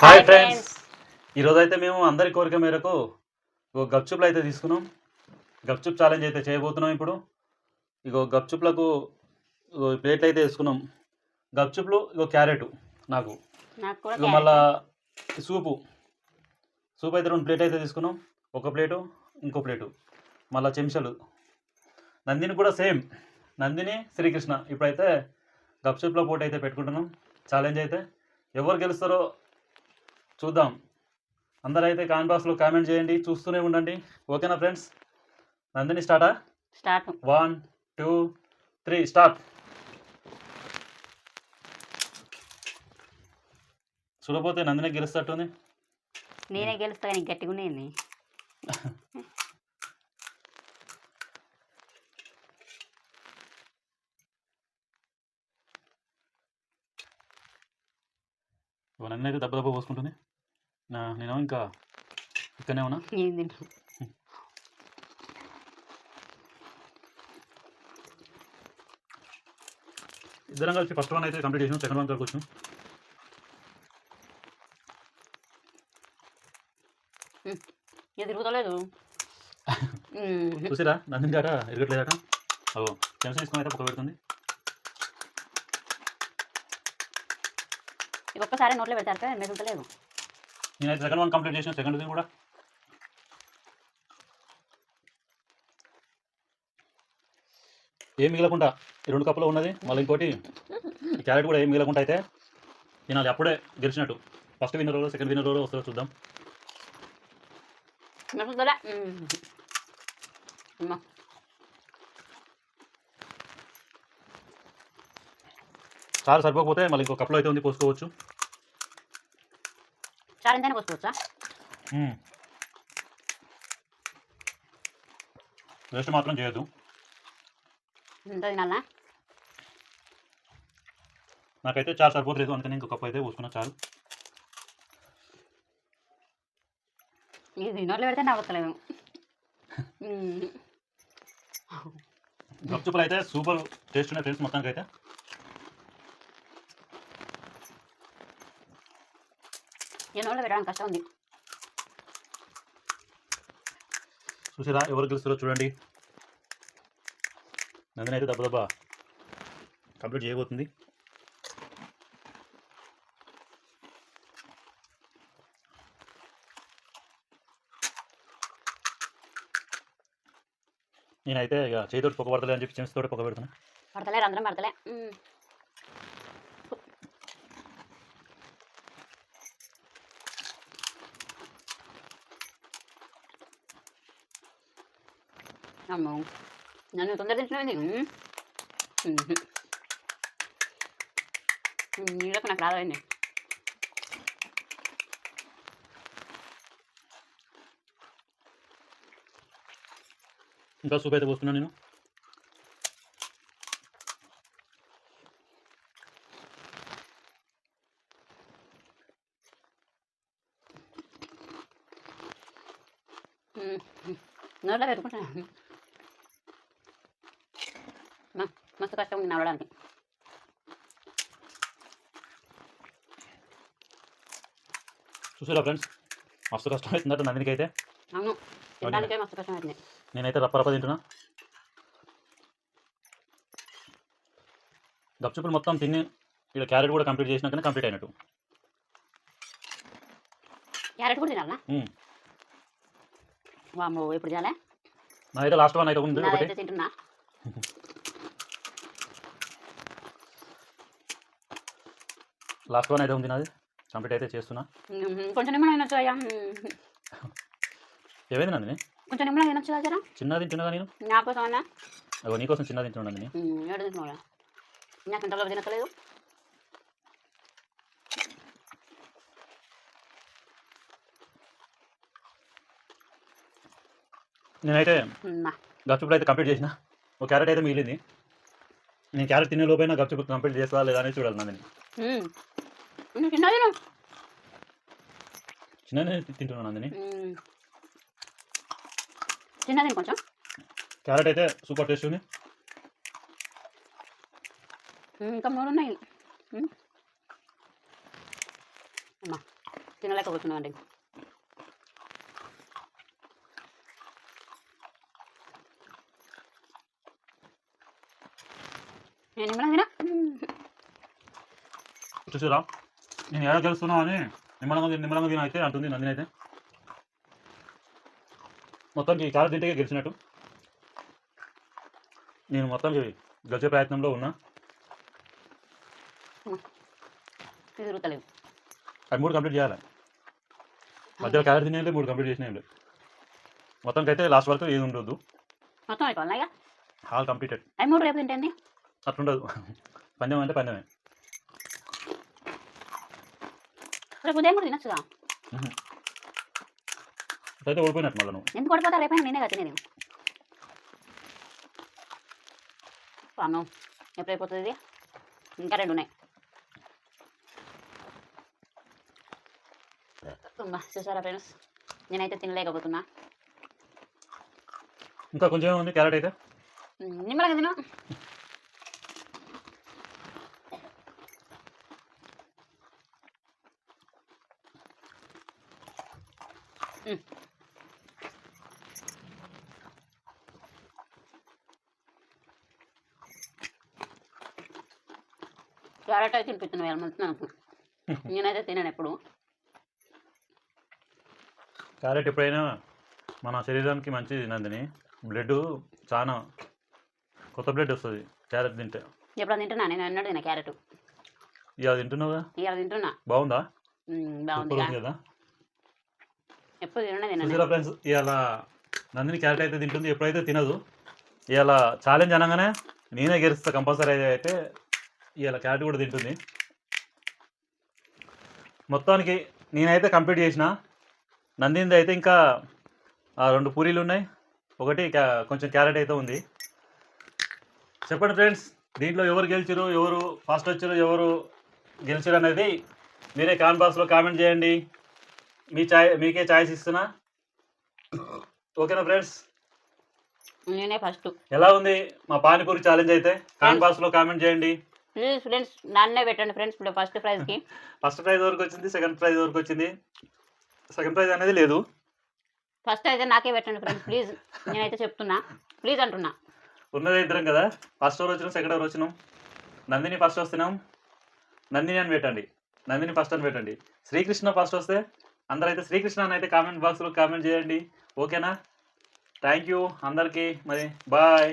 Hi friends ఈరోజు అయితే మేము అందరి కోరిక మేరకు ఇగో గప్చుప్లు అయితే తీసుకున్నాం. గప్చుప్ ఛాలెంజ్ అయితే చేయబోతున్నాం ఇప్పుడు. ఇగో గప్చుప్లకు ప్లేట్లు అయితే వేసుకున్నాం. గప్చుప్లు ఇగో క్యారెట్ నాకు. ఇగో మళ్ళా సూపు. సూప్ అయితే రెండు ప్లేట్ అయితే తీసుకున్నాం. ఒక ప్లేటు ఇంకో ప్లేటు. మళ్ళా చెంచాలు. నందిని కూడా సేమ్. నందిని శ్రీకృష్ణ. ఇప్పుడైతే గప్చుప్లో పోటీ అయితే పెట్టుకుంటున్నాం. ఛాలెంజ్ అయితే ఎవరు గెలుస్తారో చూద్దాం. అందరూ అయితే కామెంట్ బాక్స్లో కామెంట్ చేయండి చూస్తూనే ఉండండి. ఓకేనా friends? Nandini స్టార్టా? Start. One two three start. చూడపోతే Nandini గెలుస్తట్టుంది. నేనే గెలుస్తా కానీ గట్టిగా ఇగో అయితే దెబ్బ దెబ్బ పోసుకుంటుంది. నా- నేనేమో ఇంకా ఇక్కడనే ఉన్నా? ఏం ఇద్దరం కలిసి ఫస్ట్ వన్ అయితే కంప్లీట్ చేసినాం సెకండ్ వన్ వచ్చాం ఇది తిరుగుతలేదు. చూసిరా నందిని గాట ఎరగట్లేదట. అగో చెంచా తీసుకొని అయితే పక్క పెడుతుంది. ఒక్కసారి నోట్లో పెడతారు కదా మెదులుతలేదు నేనైతే సెకండ్ వన్ కంప్లీట్ చేసిన సెకండ్ కూడా. ఏం మిగలకుండా? ఈ రెండు కప్పులో ఉన్నది మళ్ళీ ఇంకోటి. క్యారెట్ కూడా ఏం మిగలకుండా అయితే తినాలి అప్పుడే గెలిచినట్టు. ఫస్ట్ విన్నర్ రోజు సెకండ్ విన్నర్ రోజు వస్తుందో చూద్దాం. చాలు సరిపోకపోతే మళ్ళీ ఇంకో కప్పులో అయితే ఉంది పోసుకోవచ్చు. ఎంతైనా పోసుకోవచ్చా? వేస్ట్ మాత్రం చేయొద్దు. ఇంత తినాలా నాకైతే చాలు సరిపోతలేదు అందుకని ఇంకో కప్పు అయితే పోసుకున్నా చాలు. ఇది నోట్లో పెడితే నవ్వుతలేదు మ్మ్. గప్చుప్పులు అయితే సూపర్ టేస్ట్ ఉన్నాయి ఫ్రెండ్స్ మొత్తానికి అయితే ఈ నోట్లో పెట్టడానికి కష్టం ఉంది. చూసిరా ఎవరు గెలుస్తారో చూడండి. నందిని అయితే దెబ్బ కంప్లీట్ చేయబోతుంది. నేనైతే ఇక చేతితోటి పొగ పడతలే అని చెప్పి చెంచుతోటి పొగ పెడుతున్నా. పడతలే రంధ్రం పడతలే. మ్మ్. అమ్మో నన్ను తొందర తింటున్నావు నీళ్ళకు నాకు రాదండి ఇంకా సూప్ అయితే పోస్తున్నాను నేను నోట్లో పెట్టుకుంటాను మ- మస్తు కష్టం ఉంది నవ్వడానికి చూసారా ఫ్రెండ్స్ మస్తు కష్టం అవుతుందట నందినికి అయితే అవును. తినడానికే మస్తు కష్టం అవుతుంది నేనైతే రప్ప రప్ప తింటున్నా. గప్చుప్పులు మొత్తం తిని ఇక్కడ క్యారెట్ కూడా కంప్లీట్ చేసినాకనే కంప్లీట్ అయినట్టు. క్యారెట్ కూడా తినాలా మ్మ్. వామ్మో ఇప్పుడు చాలా నాదైతే లాస్ట్ వన్ అయితే ఉంది ఒకటి. తింటున్నా. లాస్ట్ వన్ అయితే ఉంది నాది. కంప్లీట్ అయితే చేస్తున్నా. కొంచెం నిమ్మలం తినొచ్చు అయ్యా. ఏమైంది నందిని? కొంచెం నిమ్మలం కదా జరా? చిన్నది తింటున్నా నేను? నా కోసం అన్నా అగో నీకోసం చిన్నది తింటున్నా నందిని. ఏడు తింటున్నా నాకు ఇంతలో తినట్లేదు నేనైతే మ్మ్. గప్చుప్పులు అయితే కంప్లీట్ చేసిన. ఒక క్యారెట్ అయితే మిగిలింది. నేను క్యారెట్ తినే లోపైనా గప్చుప్పు కంప్లీట్ చేస్తా లేదా అనేది చూడాలి. నువ్వు చిన్న తిను చిన్నది తింటున్నాను మ్మ్. చిన్న తిను కొంచెం క్యారెట్ అయితే సూపర్ టేస్ట్ ఉంది ఇంకా మూడు ఉన్నాయి మ్మ్. అమ్మా తినలేకపోతున్నామండి నేను నిమ్మలం తినా చూసారా నేను ఎలా గెలుస్తున్నావు అని నిమ్మలంగా నిమ్మలంగా తిన అయితే అంటుంది నందిని అయితే మొత్తానికి క్యారెట్ తింటే గెలిచినట్టు. నేను మొత్తానికి గెలిచే ప్రయత్నంలో ఉన్నా. తిరుగుతలేవు. అవి మూడు కంప్లీట్ చేయాలి. మధ్యలో క్యారెట్ తినేది మూడు కంప్లీట్ చేసినా లేదు మొత్తానికి అయితే లాస్ట్ వరకు ఏది ఉండదు మొత్తం అయిపోవాలి ఆల్ కంప్లీటెడ్. అవి మూడు రేపు తింటండి అట్లుండదు. పందెం అంటే పందెమే. రేపు ఉదయం కూడా తినచ్చుగా? అయితే ఓడిపోయినట్టు మళ్ళీ నువ్వు. ఎందుకు పడిపోతా రేపైనా నేనే కదా తినేది. పాను ఎప్పుడు అయిపోతుంది ఇది? ఇంకా రెండు ఉన్నాయి. చూసారా ఫ్రెండ్స్? నేనైతే తినలేకపోతున్నా. ఇంకా కొంచెం ఉంది క్యారెట్ అయితే? నిమ్మలంగా తిను. క్యారెట్ అయితే తినిపిస్తున్నాను వేల మంది నాకు నేనైతే తినను ఎప్పుడు. క్యారెట్ ఎప్పుడైనా మన శరీరానికి మంచిది నందిని బ్లడ్ చాలా కొత్త బ్లడ్ వస్తుంది క్యారెట్ తింటే. ఎప్పుడు తింటున్నా? నేను అన్నాడు తిన క్యారెట్. ఇక తింటున్నావుగా? ఇవాళ తింటున్నా. బాగుందా? బాగుంది కదా. ఎప్పుడు తిననే ఫ్రెండ్స్ ఇవాళ నందిని క్యారెట్ అయితే తింటుంది ఎప్పుడైతే తినదు ఇవాళ ఛాలెంజ్ అనగానే నేనే గెలుస్తా కంపల్సరీ అయితే ఇవాళ క్యారెట్ కూడా తింటుంది. మొత్తానికి నేనైతే కంప్లీట్ చేసిన. నందినిది అయితే ఇంకా ఆ రెండు పూరీలు ఉన్నాయి. ఒకటి క్యా- కొంచెం క్యారెట్ అయితే ఉంది. చెప్పండి ఫ్రెండ్స్ దీంట్లో ఎవరు గెలిచారు ఎవరు ఫస్ట్ వచ్చారు ఎవరు గెలిచారు అనేది మీరే కామెంట్ బాక్స్లో కామెంట్ చేయండి. మీ చాయ్ మీకే ఛాయిస్ ఇస్తున్నా? ఓకేనా ఫ్రెండ్స్? నేనే ఫస్ట్. ఎలా ఉంది మా పానీపూరి ఛాలెంజ్ అయితే? కామెంట్ బాక్స్లో కామెంట్ చేయండి. ప్లీజ్ ఫ్రెండ్స్ నన్నే పెట్టండి ఫ్రెండ్స్ ఫస్ట్ ప్రైజ్కి ఫస్ట్ ప్రైజ్ వరకు వచ్చింది? సెకండ్ ప్రైజ్ వరకు వచ్చింది? సెకండ్ ప్రైజ్ అనేది లేదు. ఫస్ట్ అయితే నాకే పెట్టండి ఫ్రెండ్స్ ప్లీజ్ నేనైతే చెప్తున్నా. ప్లీజ్ అంటున్నా. ఉన్నది ఇద్దరం కదా? ఫస్ట్ ఓవర్ వచ్చినాం? సెకండ్ ఓవర్ వచ్చినాం? నందిని ఫస్ట్ వస్తున్నాం. నందిని అని పెట్టండి. నందిని ఫస్ట్ అని పెట్టండి. శ్రీకృష్ణ ఫస్ట్ వస్తే అందరైతే శ్రీకృష్ణ అని అయితే కామెంట్ బాక్స్లో కామెంట్ చేయండి ఓకేనా థ్యాంక్ యూ అందరికీ మరి బాయ్